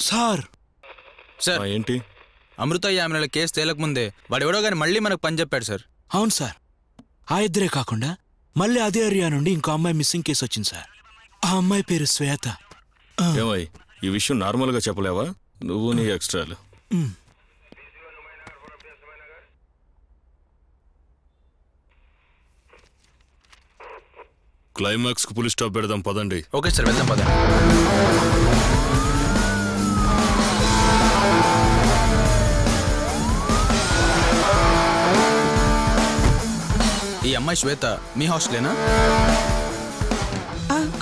Sir. Sir. ఆ, ఏంటి? అమృత యామినల case తేలకముందే వాడు ఎవడో కానీ మళ్ళీ మనకు పని చెప్పాడు సార్. అవును సార్. ఆ ఇద్దరే కాకుండా మళ్ళీ అదే ఏరియా నుండి ఇంకో అమ్మాయి మిస్సింగ్ కేసు వచ్చింది సార్. ఆ అమ్మాయి పేరు శ్వేత. ఏమై ఈ విషయం నార్మల్గా చెప్పలేవా? నువ్వు నీ ఎక్స్ట్రాలు. మ్. క్లైమాక్స్కు పులి స్టాప్ పెడదాం పదండి. ఓకే సార్ వెళ్దాం పద అమ్మాయి శ్వేత మీ హాస్టలేనా?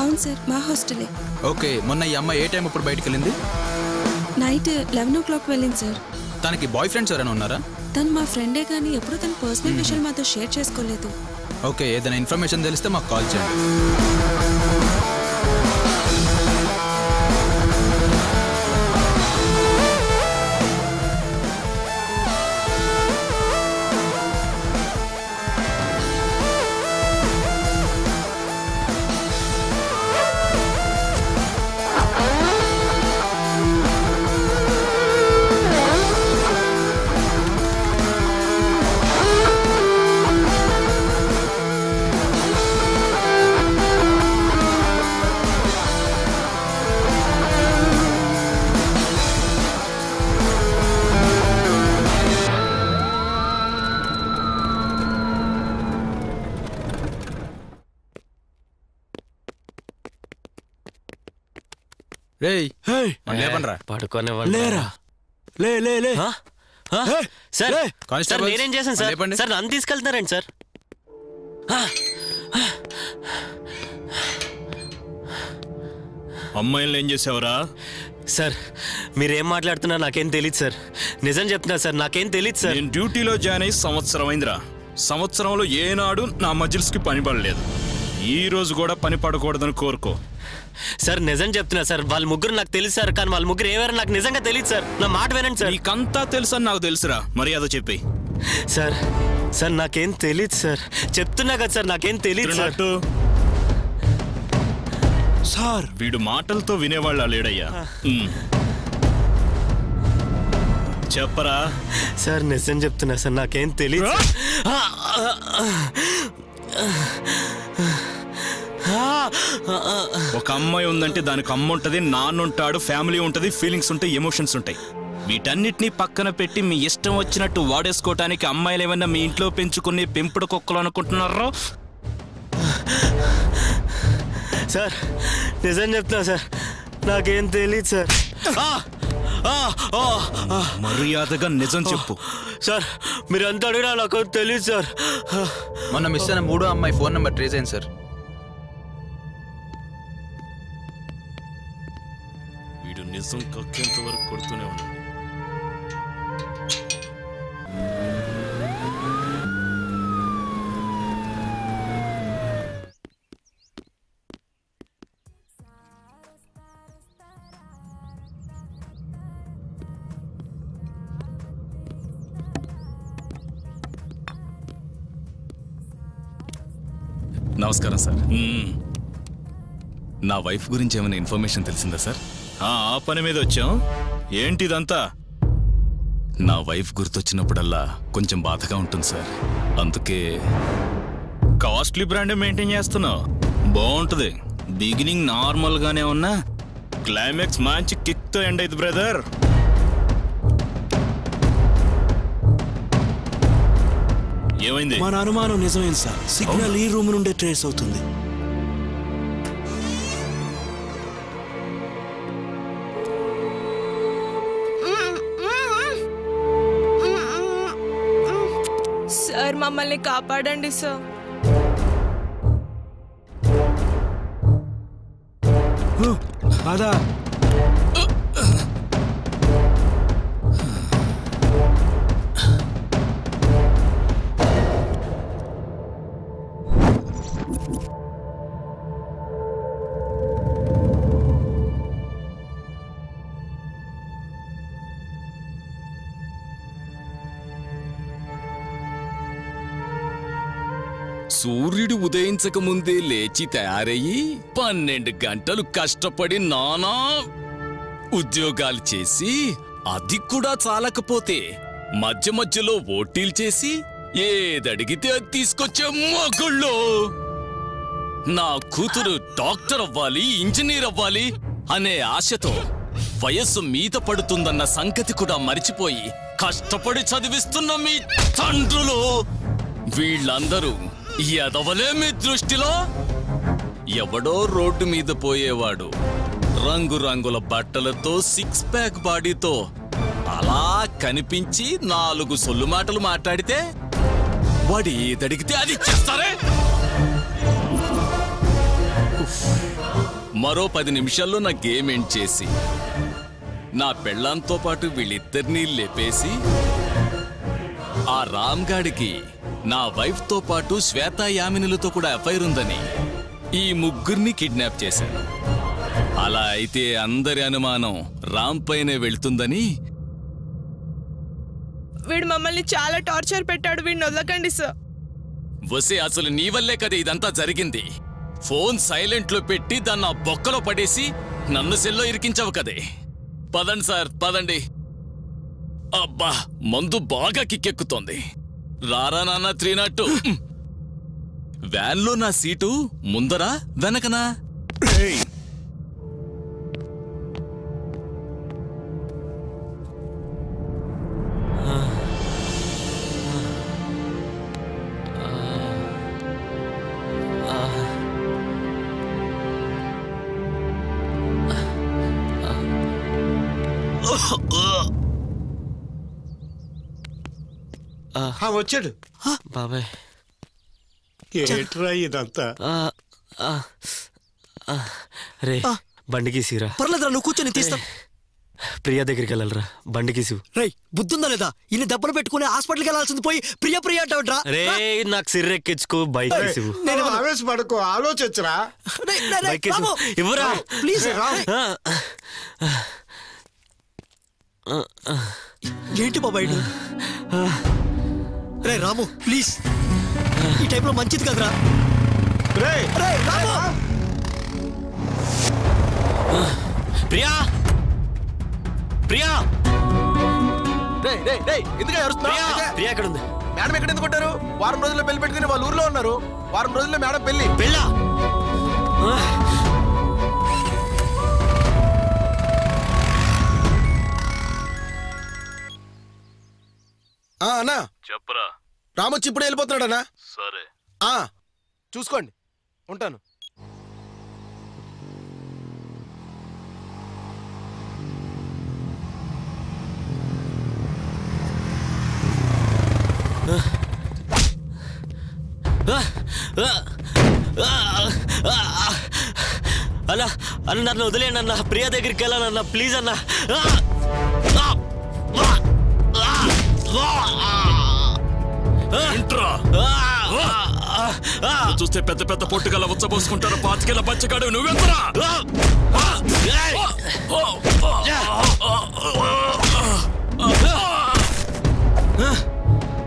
అవును సార్ మా హాస్టలే. ఓకే మొన్న ఈ అమ్మాయి ఏ టైం ఇప్పుడు బయటికి వెళ్ళింది నైట్ లెవెన్ ఓ క్లాక్ వెళ్ళింది సార్. తనకి బాయ్ ఫ్రెండ్స్ ఎవరైనా ఉన్నారా? తను మా ఫ్రెండే కానీ ఎప్పుడూ తన పర్సనల్ విషయాలు మాతో షేర్ చేసుకోలేదు. ఓకే ఏదైనా ఇన్ఫర్మేషన్ తెలిస్తే మాకు కాల్ చేయండి. రేయ్. హే లేపనరా పడుకోనివ్వండి. లేరా? లే లే లే. సార్ నేనేం చేశాను సార్. సార్ నన్ను తీసుకెళ్తున్నారండి సార్. అమ్మాయిలు ఏం చేసావురా? సార్ మీరేం మాట్లాడుతున్నారు నాకేం తెలియదు సార్. నిజం చెప్తున్నా సార్ నాకేం తెలియదు సార్. నేను డ్యూటీలో జాయిన్ అయ్యి సంవత్సరం అయిందిరా. సంవత్సరంలో ఏనాడు నా మజిల్స్కి పని పడలేదు. ఈ రోజు కూడా పని పడకూడదని కోరుకో. సార్ నిజం చెప్తున్నా సార్. వాళ్ళ ముగ్గురు నాకు తెలుసు సార్ కానీ వాళ్ళ ముగ్గురు ఏవారు నాకు నిజంగా తెలియదు సార్. నా మాట వినండి సార్. నీకంతా తెలుసని నాకు తెలుసురా. మర్యాద చెప్పి. సార్ సార్ నాకేం తెలియదు సార్. చెప్తున్నా కదా సార్ నాకేం తెలియదు సార్. సార్ వీడు మాటలతో వినేవాళ్ళ లేడయ్యా. చెప్పరా? సార్ నిజం చెప్తున్నా సార్ నాకేం తెలియదు ఒక అమ్మాయి ఉందంటే దానికి అమ్మ ఉంటది నాన్న ఉంటాడు ఫ్యామిలీ ఉంటది ఫీలింగ్స్ ఉంటాయి ఎమోషన్స్ ఉంటాయి. వీటన్నిటిని పక్కన పెట్టి మీ ఇష్టం వచ్చినట్టు వాడేసుకోవటానికి అమ్మాయిలు ఏమన్నా మీ ఇంట్లో పెంచుకునే పెంపుడు కుక్కలు అనుకుంటున్నారో? సార్ నిజం చెప్తున్నా సార్. నాకేం తెలియదు సార్! మర్యాదగా నిజం చెప్పు. సార్ మీరు ఎంత అడిగినా నాకు తెలియదు సార్. మొన్న మిస్ అయిన మూడో అమ్మాయి ఫోన్ నెంబర్ ట్రేస్ అయింది సార్. వీడు నిజం కక్కేంత వరకు కొడుతూనే ఉన్నాడు. నమస్కారం సార్. మ్మ్. నా వైఫ్ గురించి ఏమైనా ఇన్ఫర్మేషన్ తెలిసిందా సార్? ఆ ఆ పని మీద వచ్చాం. ఏంటిదంతా? నా వైఫ్ గుర్తొచ్చినప్పుడల్లా కొంచెం బాధగా ఉంటుంది సార్. అందుకే కాస్ట్లీ బ్రాండ్ మెయింటైన్ చేస్తున్నావు. బాగుంటది. బిగినింగ్ నార్మల్ గానే ఉన్నా క్లైమాక్స్ మంచి కిక్తో ఎండ్ అయింది బ్రదర్. ఏమైంది? మన అనుమానం నిజమైంది సార్? సిగ్నల్ ఈ రూమ్ నుండే ట్రేస్ అవుతుంది. సార్ మమ్మల్ని కాపాడండి సార్. అదా సూర్యుడు ఉదయించక ముందే లేచి తయారయ్యి పన్నెండు గంటలు కష్టపడి నానా ఉద్యోగాలు చేసి అది కూడా చాలకపోతే మధ్య మధ్యలో ఓటీలు చేసి ఏదడిగితే అది తీసుకొచ్చే మొగుళ్ళు. నా కూతురు డాక్టర్ అవ్వాలి ఇంజనీర్ అవ్వాలి అనే ఆశతో వయస్సు మీద పడుతుందన్న సంగతి కూడా మరిచిపోయి కష్టపడి చదివిస్తున్న మీ తండ్రులు. వీళ్ళందరూ ఎదవలే మీ దృష్టిలో? ఎవడో రోడ్డు మీద పోయేవాడు. రంగురంగుల బట్టలతో సిక్స్ ప్యాక్ బాడీతో అలా కనిపించి నాలుగు సొల్లు మాటలు మాట్లాడితే వాడు ఏదడిగితే అది చేస్తారే మరో పది నిమిషాల్లో నా గేమ్ ఎండ్ చేసి నా పెళ్ళాంతో పాటు వీళ్ళిద్దరినీ లేపేసి ఆ రామ్గాడికి నా వైఫ్తో పాటు శ్వేత యామినులతో కూడా ఎఫ్ఐఆర్ ఉందని ఈ ముగ్గురిని కిడ్నాప్ చేశాను. అలా అయితే అందరి అనుమానం రామ్ పైనే వెళ్తుందని? వీడు మమ్మల్ని చాలా టార్చర్ పెట్టాడు వీడిని వదలకండి సార్. వసే అసలు నీ వల్లే కదా ఇదంతా జరిగింది. ఫోన్ సైలెంట్లో పెట్టి దాన్ని ఆ బొక్కలో పడేసి నన్ను సెల్లో ఇరికించవు కదే. పదండి సార్ పదండి. అబ్బా మందు బాగా కిక్కెక్కుతోంది. రారా నాన్న త్రీ నాట్ వ్యాన్లో నా సీటు ముందరా వెనకనా? ఆ, వచ్చాడు. బాబాయ్. ఏంట్రా ఇదంతా? ఆ, ఆ, ఆ, రే బండికి సీరా పర్లేదురా నువ్వు కూర్చొని తీస్తా. ప్రియా దగ్గరికి వెళ్ళాలరా. బండికి సివు రేయ్ బుద్ధుందా లేదా? ఇన్ని దెబ్బలు పెట్టుకుని హాస్పిటల్కి వెళ్ళాల్సింది పోయి ప్రియ ప్రియ అంటావుట్రా రే నాకు సిర్రెక్కించుకో బైక్ సివు నేను ఆవేశపడకు ఆలోచించరా? బైక్ ఇవ్వరా. ప్లీజ్. ఏంటి బాబాయ్ ఇది? రే రాము ప్లీజ్ ఈ టైంలో మంచిది కదరా. రే రే రాము! ప్రియా! ప్రియా! ప్రియా! ప్రియా ఎక్కడ ఉంది మేడం ఎక్కడ ఎందుకుంటారు వారం రోజుల్లో పెళ్ళి పెట్టుకుని వాళ్ళ ఊర్లో ఉన్నారు. వారం రోజుల్లో మేడం పెళ్ళి పెళ్ళా? అన్నా? చెప్పరా. రామొచ్చి ఇప్పుడే వెళ్ళిపోతున్నాడు అన్నా సరే. ఆ, చూసుకోండి. ఉంటాను. అన్న అన్న నన్ను వదిలేండి అన్న ప్రియా దగ్గరికి వెళ్ళాలన్న ప్లీజ్ అన్న. నువ్వు చూస్తే పెద్ద పెద్ద పొట్టుగల ఉచ్చబోసుకుంటారు పాతికేళ్ళ బచ్చగాడు నువ్వెంతరా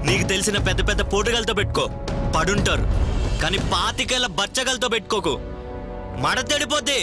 నీకు తెలిసిన పెద్ద పెద్ద పోటుగలతో పెట్టుకో పడుంటారు కానీ పాతికేళ్ళ బచ్చగలతో పెట్టుకోకు మడ తెడిపోద్ది